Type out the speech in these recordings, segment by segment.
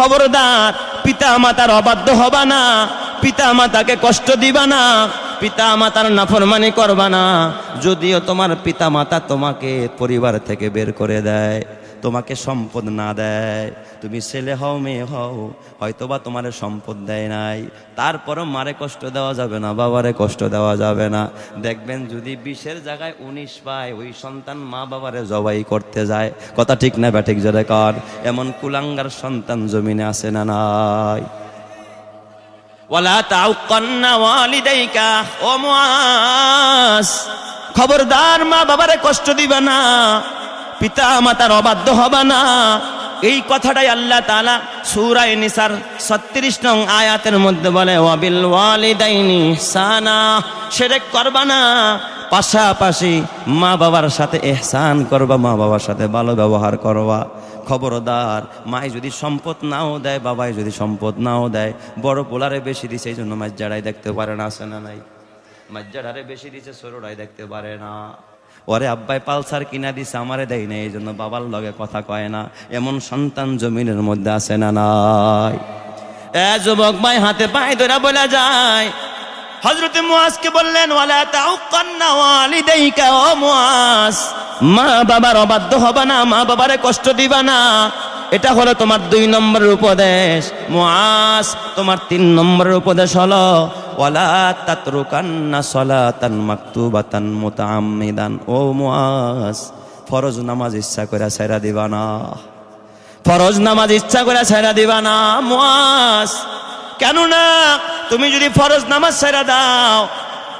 খবরদার পিতা মাতার অবাধ্য হবা না পিতা মাতাকে কষ্ট দিবা না পিতা মাতার নাফরমানি করবা না। যদিও তোমার পিতা মাতা তোমাকে পরিবার থেকে বের করে দেয়। তোমাকে সম্পদ না দেয়। তুমি ছেলে হও, মেয়ে হও, হয়তোবা তোমার সম্পদ দেয় নাই। তারপরও মারে কষ্ট দেওয়া যাবে না, বাবারে কষ্ট দেওয়া যাবে না। দেখবেন যদি বিশের জায়গায় উনিশ পায়, ওই সন্তান মা বাবারে জবাই করতে যায়। কথা ঠিক না ব্যাঠিক জোরে কর। এমন কুলাঙ্গার সন্তান জমিনে আসে না নাই। খবরদার মা বাবারে কষ্ট দিবে না। পিতা মাতার অবাধ্য হবা না। এই কথাটাই আল্লাহ তাআলা সূরায়ে নিসার 36 নং আয়াতের মধ্যে বলে, ওয়াবিল ওয়ালিদাইনি সানা শিরক করবা না। পাশাপাশি মা বাবার সাথে ইহসান করবা মা বাবার সাথে ভালো ব্যবহার করবা। খবরদার, মাই যদি সম্পদ নাও দেয়, বাবাই যদি সম্পদ নাও দেয়। বড় পোলারে বেশি দিছে, এই জন্য মাজ্জারাই দেখতে পারে না, আছে না নাই? মাজ্জারারে বেশি দিছে সরোরাই দেখতে পারে না। ওরে আব্বাই পালসার কিনা দিছে, আমারে দেয় না এই জন্য বাবার লগে কথা কয় না। এমন সন্তান জমিনের মধ্যে আছে না নাই? এ যুবক ভাই, হাতে পায়ে ধরা বলা যায়। হজরত মুয়াজকে বললেন, ওয়ালা তাউকান্না ওয়ালিদাইকা, ও মুয়াজ মা বাবার অবাধ্য হবা না, মা বাবারে কষ্ট দিবা না। এটা হলো তোমার দুই নম্বরের উপদেশ। মুআজ তোমার তিন নম্বরের উপদেশ হলো ওয়ালা তাতরুকান্না সলাতান মাকতুবাতান মুতাআম্মিদান। ও মুআজ, ফরজ নামাজ ইচ্ছা করে ছেড়া দিবা না। ফরজ নামাজ ইচ্ছা করে ছেড়া দিবা না, মুআজ। কেননা তুমি যদি ফরজ নামাজ ছেড়ে দাও,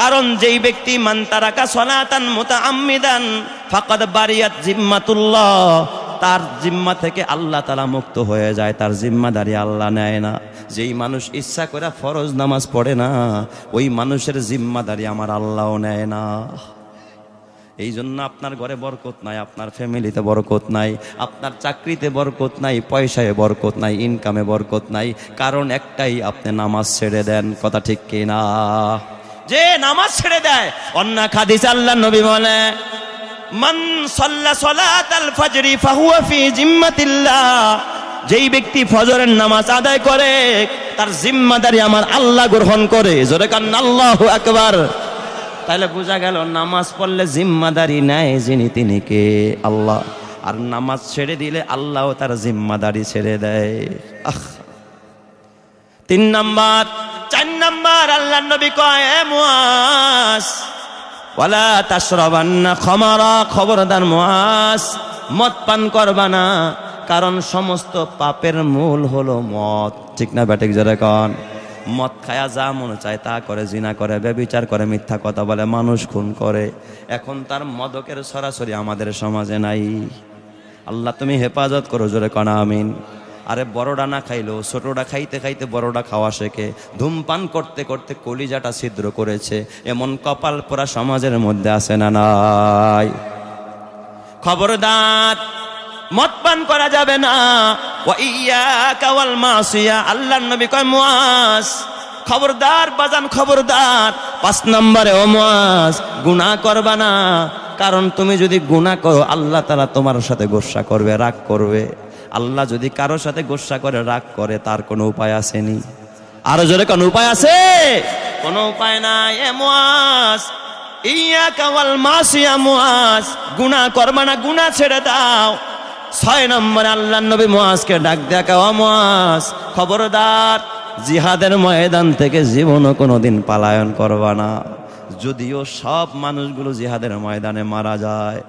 কারণ যেই ব্যক্তি মান তারাকা সলাতান মুতাআম্মিদান, ফাকাদ বারিয়াত জিম্মাতুল্লাহ। তার জিম্মা থেকে আল্লাহ তালা মুক্ত হয়ে যায়, তার জিম্মাদারি আল্লাহ নেয় না। যেই মানুষ ইচ্ছা করে ফরজ নামাজ পড়ে না, ওই মানুষের জিম্মাদারি আমার আল্লাহও নেয় না। এই জন্য আপনার ঘরে বরকত নাই, আপনার ফ্যামিলিতে বরকত নাই, আপনার চাকরিতে বরকত নাই, পয়সায় বরকত নাই, ইনকামে বরকত নাই, কারণ একটাই, আপনি নামাজ ছেড়ে দেন, কথা ঠিক কি না যে নামাজ ছেড়ে দেয়, অন্য খাদিস আল্লাহ নবী বলে মান সাল্লা সালাত আল ফজরি ফাহুয়া ফি জিম্মাতিল্লাহ। যেই ব্যক্তি ফজরের নামাজ আদায় করে, তার জিম্মাদারি আমার আল্লাহ গ্রহণ করে। জোরে কান, আল্লাহু আকবার। তাহলে বোঝা গেল, নামাজ পড়লে জিম্মাদারি নেয় যিনি তিনি কে? আল্লাহ। আর নামাজ ছেড়ে দিলে আল্লাহ তার জিম্মাদারি ছেড়ে দেয়। আহ। তিন নাম্বার, চার নাম্বার আল্লাহ নবী কয়, এ মুয়াস ওয়ালা তাশরাবান্না খামারা, খবরদার মুয়াস মদ পান করবা না, কারণ সমস্ত পাপের মূল হলো মদ। ঠিক না ব্যাটিক যারা কন? মদ খায়া যা মনে চায় তা করে, জিনা করে, ব্যবিচার করে, মিথ্যা কথা বলে, মানুষ খুন করে। এখন তার মদকের সরাসরি আমাদের সমাজে নাই। আল্লাহ তুমি হেফাজত করো জোরে কনা, আমিন। আরে বড়টা না খাইলো ছোটটা খাইতে খাইতে বড়টা খাওয়া শেখে। ধূমপান করতে করতে কলিজাটা ছিদ্র করেছে। এমন কপাল পোড়া সমাজের মধ্যে আছে না নাই। খবরদার মদ পান করা যাবে না। ইয়া কাওয়াল মাসিয়া, আল্লাহর নবী কয় মুয়াজ খবরদার, বাজান খবরদার। পাঁচ নম্বরে, ও মুয়াজ গুনাহ করবা না। কারণ তুমি যদি গুনাহ করো, আল্লাহ তাআলা তোমার সাথে গোসা করবে, রাগ করবে। আল্লাহ যদি কারোর সাথে গোসা করে, রাগ করে, তার কোনো উপায় আসেনি। আরও জোরে কোনো উপায় আছে? কোনো উপায় নাই, এ মুয়াজ ইয়া কাওয়াল মাসিয়া মুয়াজ গুনাহ করবা না, গুনাহ ছেড়ে দাও। ছয় নম্বরে আল্লাহ নবী মুয়াজকে ডাক দেখা ও মুয়াজ খবরদার, জিহাদের ময়দান থেকে জীবনও কোনোদিন পালায়ন করবা না। যদিও সব মানুষগুলো জিহাদের ময়দানে মারা যায়,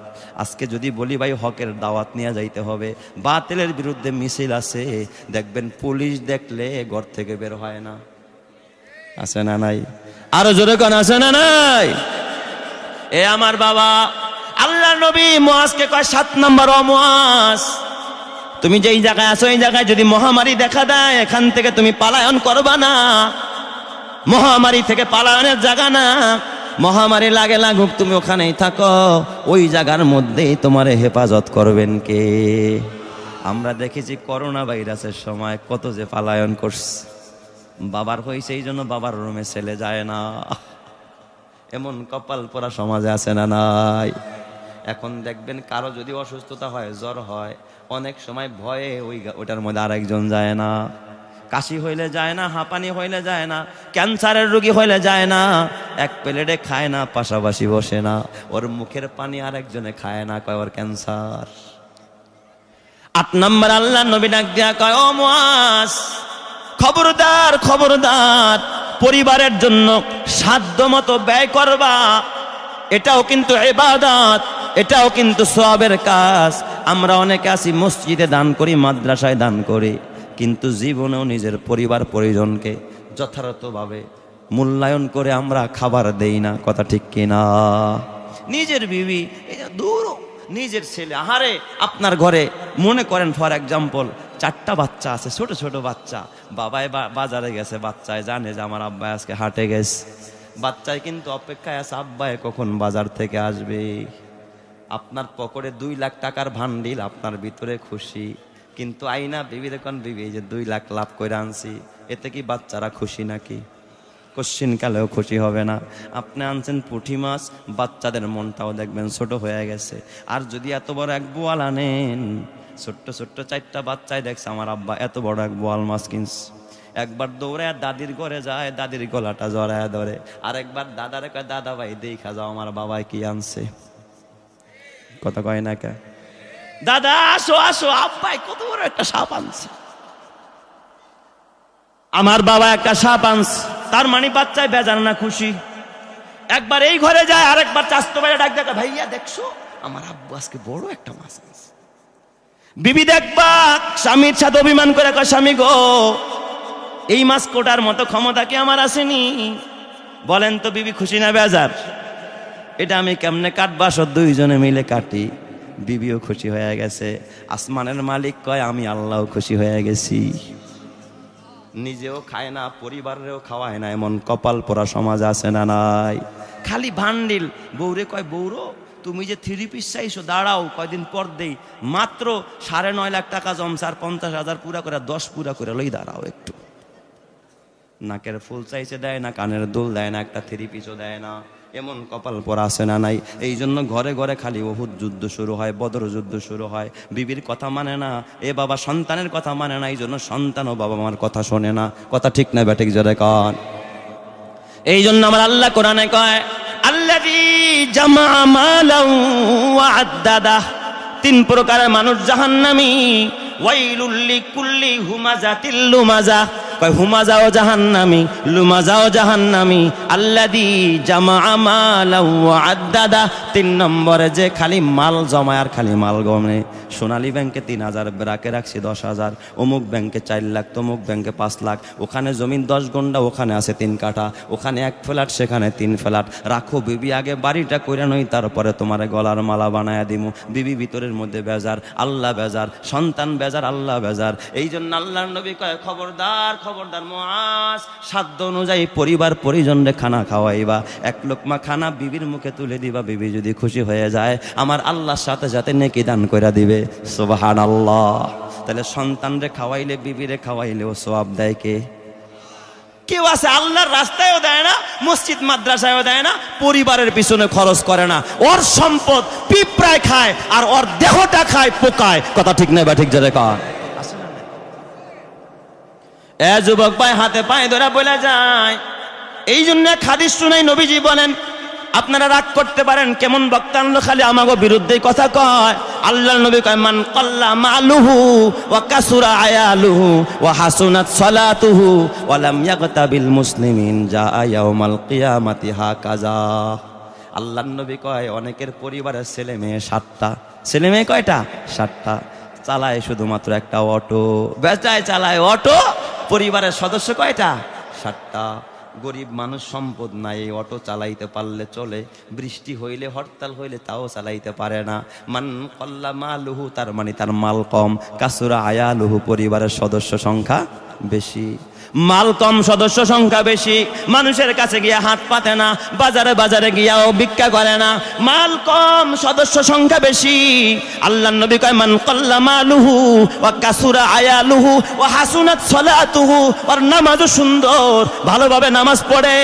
আজকে যদি বলি ভাই হকের দাওয়াত নিয়ে যাইতে হবে, বাতিলের বিরুদ্ধে মিছিল আছে, দেখবেন পুলিশ দেখলে ঘর থেকে বের হয় না। আছে না নাই? আরও জোরে কোন, আছে না নাই? এ আমার বাবা, আল্লাহ নবী মুয়াজকে কয় সাত নম্বর ও মুয়াজ তুমি যেই জায়গায় আছো, এই জায়গায় যদি মহামারী দেখা দেয়, এখান থেকে তুমি পালায়ন করবা না। মহামারী থেকে পালায়নের জায়গা না। মহামারী লাগে লাগুক, তুমি ওখানেই থাকো। ওই জায়গার মধ্যেই তোমার হেফাজত করবেন কে? আমরা দেখেছি করোনা ভাইরাসের সময় কত যে পালায়ন করছে। বাবার হয়েছে এই জন্য বাবার রুমে ছেলে যায় না। এমন কপাল পরা সমাজে আছে না নাই। এখন দেখবেন কারও যদি অসুস্থতা হয়, জ্বর হয়, অনেক সময় ভয়ে ওই ওটার মধ্যে আরেকজন যায় না। কাশি হইলে যায় না, হাঁপানি হইলে যায় না, ক্যান্সারের রোগী হইলে যায় না, এক প্লেটে খায় না, পাশাপাশি বসে না, ওর মুখের পানি আরেকজনে খায় না, কয় ওর ক্যান্সার। আট নম্বর আল্লাহ নবী ডাক দিয়া কয়, ও মুআজ, খবরদার খবরদার, পরিবারের জন্য সাধ্য মতো ব্যয় করবা, এটাও কিন্তু এবাদাত এটাও কিন্তু সবের কাজ, আমরা অনেকে আছি মসজিদে দান করি, মাদ্রাসায় দান করি। কিন্তু জীবনেও নিজের পরিবার পরিজনকে যথাযথভাবে মূল্যায়ন করে আমরা খাবার দেই না, কথা ঠিক কিনা? নিজের বিবি দূর, নিজের ছেলে, আহারে, আপনার ঘরে, মনে করেন ফর এক্সাম্পল চারটা বাচ্চা আছে, ছোট ছোট বাচ্চা, বাবাই বা- বাজারে গেছে বাচ্চায় জানে যে আমার আব্বাই আজকে হাটে গেছে। বাচ্চায় কিন্তু অপেক্ষায় আছে, আব্বাই কখন বাজার থেকে আসবে? আপনার পকেটে দুই লাখ টাকার ভান্ডিল, আপনার ভিতরে খুশি। কিন্তু আইনা বিবি দেখুন বিবি, যে দুই লাখ লাভ করে আনছি। এতে কি বাচ্চারা খুশি নাকি? কোশ্চিন কালেও খুশি হবে না। আপনি আনছেন পুঁটি মাছ, বাচ্চাদের মনটাও দেখবেন ছোট হয়ে গেছে। আর যদি এত বড় এক বোয়াল আনেন, ছোট্ট ছোট্ট চারটা বাচ্চায় দেখছে, আমার আব্বা এত বড় এক বোয়াল মাছ কিনছে। একবার দৌড়ায় দাদির ঘরে যায়, দাদির গলাটা জড়ায় ধরে। আর একবার দাদারে কয়, দাদা ভাই, দেখা যাও আমার বাবাই কি আনছে। কথা কয় না কে? দাদা, আসো আসো। আব্বাই, কত বড় একটা সাপ আনছে। আমার বাবা একটা সাপ আনছে। তার মানে বাচ্চায় বেজার না খুশি। একবার এই ঘরে যায়, আরেকবার চাস্তো বাইরে ডাক দেখা, ভাইয়া, দেখছ? আমার আব্বু আজকে বড় একটা মাছ আনছে। বিবি দেখবা, স্বামীর সাথে অভিমান করে কয়, স্বামী গো, এই মাছ কোটার মতো ক্ষমতা কি আমার আসেনি? বলেন তো, বিবি খুশি না বেজার? এটা আমি কেমনে কাটবাস দুইজনে মিলে কাটি। বিবিও খুশি হয়ে গেছে। আসমানের মালিক কয়, আমি আল্লাহ খুশি হয়ে গেছি। নিজেও খায় না, পরিবারেও খাওয়ায় না, এমন কপাল পোড়া সমাজ আছে না নাই। খালি ভান্ডিল। বৌরে কয় বৌরো তুমি যে থ্রি পিস চাইছো, দাঁড়াও, কয়দিন পর দেই। মাত্র সাড়ে নয় লাখ টাকা জমছে আর পঞ্চাশ হাজার পুরা করে, দশ পুরা করে, লই দাঁড়াও একটু। নাকের ফুল চাইছে দেয় না, কানের দুল দেয় না, একটা থ্রি পিসও দেয় না। এমন কপাল পরা আছে না নাই। এই জন্য ঘরে ঘরে খালি বহুত যুদ্ধ শুরু হয়, বদর যুদ্ধ শুরু হয়। বিবির কথা মানে না, এ বাবা সন্তানের কথা মানে না এই জন্য সন্তানও বাবা মার কথা শোনে না। কথা ঠিক না ব্যাটিক জোরে কন। এই জন্য আমার আল্লাহ কোরআনে কয় আল্লাহ তিন প্রকারের মানুষ জাহান্নামী। ওয়াইলুল্লি কুল্লি হুমাজাতিল লুমাজা কয় হুমাজাও জাহান্নামী লুমাজাও জাহান্নামী, আল্লাদি জামা আদ্দাদা তিন নম্বরে যে খালি মাল জমায় আর খালি মাল গমে। সোনালী ব্যাংকে তিন হাজার রাখে রাখছি দশ হাজার, অমুক ব্যাংকে চার লাখ, তমুক ব্যাংকে পাঁচ লাখ, ওখানে জমিন দশ গন্ডা, ওখানে আছে তিন কাঠা, ওখানে এক ফ্ল্যাট, সেখানে তিন ফ্ল্যাট। রাখো বিবি, আগে বাড়িটা কইরা নই, তারপরে তোমার গলার মালা বানায়া দিমু। বিবি ভিতরের মধ্যে বেজার, আল্লাহ বেজার, সন্তান বেজার, আল্লাহ বেজার। এই জন্য আল্লাহর নবী কয় খবরদার। খবরদার মহাস, সাধ্য অনুযায়ী পরিবার পরিজনরে খানা খাওয়াইবা। এক লোকমা খানা বিবির মুখে তুলে দিবা, বিবি যদি খুশি হয়ে যায়, আমার আল্লাহর সাথে সাথে নেকি দান করে দিবে। সোবাহান আল্লাহ তাহলে সন্তানরে খাওয়াইলে বিবিরে খাওয়াইলেও সোয়াব দেয় কে? কেউ আছে আল্লাহর রাস্তায়ও দেয় না, মসজিদ মাদ্রাসায়ও দেয় না, পরিবারের পিছনে খরচ করে না। ওর সম্পদ পিঁপড়ায় খায় আর ওর দেহটা খায় পোকায়। কথা ঠিক নেই বা ঠিক জোরে কর এ যুবক ভাই, হাতে পায়ে ধরে বলে যায়। এই জন্য হাদিস শুনাই নবীজি বলেন, আপনারা রাগ করতে পারেন, কেমন বক্তা আনলো খালি আমাকে বিরুদ্ধে কথা কয়। আল্লাহ নবী কয়, মান কল্লা মালুহু ওয়া কাসুরা আয়ালুহু ওয়া হাসুনাত সালাতুহু ওয়া লাম ইয়াগতাবিল মুসলিমিন জা ইয়াউমাল কিয়ামাতি হাকাজা। আল্লাহ নবী কয়, অনেকের পরিবারের ছেলে মেয়ে সাতটা। ছেলে মেয়ে কয়টা? সাতটা। চালায় শুধুমাত্র একটা অটো। বেচায় চালায় অটো। পরিবারের সদস্য কয়টা? সাতটা। গরিব মানুষ সম্পদ নাই, অটো চালাইতে পারলে চলে, বৃষ্টি হইলে, হরতাল হইলে তাও চালাইতে পারে না। মান কল্লা মালুহু, তার মানে তার মাল কম। কাসুরা আয়া লুহু পরিবারের সদস্য সংখ্যা বেশি। মাল কম, সদস্য সংখ্যা বেশি, মানুষের কাছে গিয়া হাত পাতে না, বাজারে বাজারে গিয়াও ভিক্ষা করে না। মাল কম, সদস্য সংখ্যা বেশি। আল্লাহ নবী কয়, মান কল্লা মালুহু ওয়া কাসুরা আয়ালুহু ওয়া হাসুনাত সালাতুহু আর নামাজও সুন্দর, ভালোভাবে নামাজ পড়ে।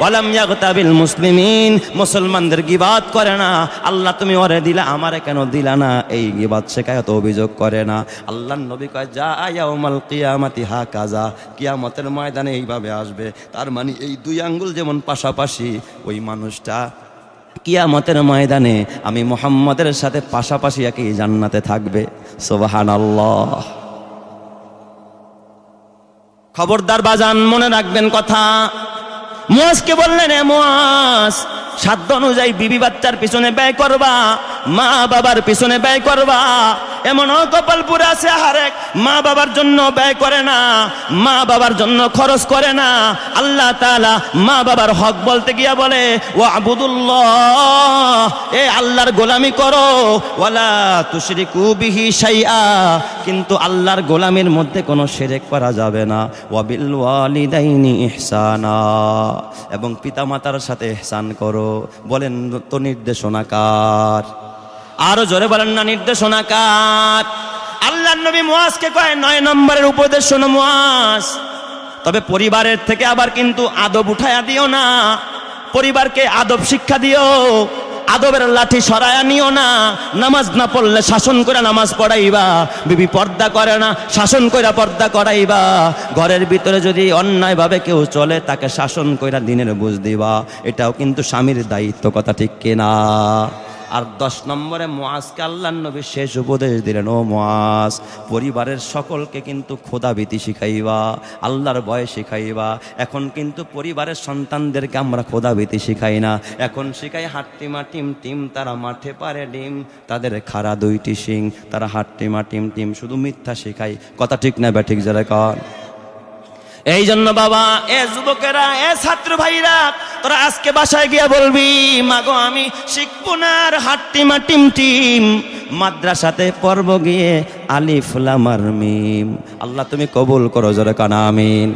ওয়ালাম ইয়াগতাবিল মুসলিমিন মুসলমানদের গিবাত করে না। আল্লাহ, তুমি ওরে দিলা, আমারে কেন দিলা না? এই গিবাত শেখায়ত অভিযোগ করে না। আল্লাহ নবী কয়, যা ইয়াউমাল কিয়ামাতি হা কাজা কিয়ামতের ময়দানে এইভাবে আসবে। তার মানে এই দুই আঙ্গুল যেমন পাশাপাশি, ওই মানুষটা কিয়ামতের ময়দানে আমি মোহাম্মদের সাথে পাশাপাশি একই জান্নাতে থাকবে। সোবাহান আল্লাহ খবরদার বাজান, মনে রাখবেন কথা। মুয়াজকে বললেন মুয়াজ, সাধ্য অনুযায়ী বিবি বাচ্চার পিছনে ব্যয় করবা, মা বাবার পিছনে ব্যয় করবা। এমন কপালপুরে আছে হারেক মা বাবার জন্য ব্যয় করে না, মা বাবার জন্য খরচ করে না। আল্লাহ তালা মা বাবার হক বলতে গিয়া বলে ও আবুদুল্লাহ এ আল্লাহর গোলামি করো, ওয়ালা তুশরিকু কুবিহি শাইআ। কিন্তু আল্লাহর গোলামির মধ্যে কোনো শিরক করা যাবে না। ওয়াবিল ওয়ালিদাইনি ইহসানা। এবং পিতামাতার সাথে এহসান করো। বলেন, তো নির্দেশনা কার আরও জোরে বলেন, না নির্দেশনা কার আল্লাহ নবী মুয়াজকে কয়, নয় নম্বরের উপদেশ শোনো মুয়াজ। তবে পরিবারের থেকে আবার কিন্তু আদব উঠায়া দিও না। পরিবারকে আদব শিক্ষা দিও। আদবের লাঠি সরায় নিও না। নামাজ না পড়লে শাসন করে নামাজ পড়াইবা। বিবি পর্দা করে না, শাসন কইরা পর্দা করাইবা। ঘরের ভিতরে যদি অন্যায়ভাবে কেউ চলে, তাকে শাসন কইরা দিনের বুঝ দিবা। এটাও কিন্তু স্বামীর দায়িত্ব, কথা ঠিক কিনা? আর দশ নম্বরে মোয়াজকে আল্লাহ নবী শেষ উপদেশ দিলেন, ও মোয়াজ পরিবারের সকলকে কিন্তু খোদা খোদাভীতি শিখাইবা, আল্লাহর ভয় শিখাইবা। এখন কিন্তু পরিবারের সন্তানদেরকে আমরা খোদা খোদাভীতি শিখাই না। এখন শিখাই হাট্টিমা টিম টিম তারা মাঠে পারে ডিম, তাদের খাড়া দুইটি শিং, তারা হাট্টিমা টিম টিম শুধু মিথ্যা শিখাই কথা ঠিক না ব্যাঠিক যারা কর এই জন্য বাবা, এ যুবকেরা, এ ছাত্র ভাইরা তোরা আজকে বাসায় গিয়া বলবি, মাগো, আমি শিখব না আর হাট্টিমা টিম টিম। মাদ্রাসাতে পর্ব গিয়ে আলিফুলামার মিম। আল্লাহ তুমি কবুল করো জোরে কানা, আমিন।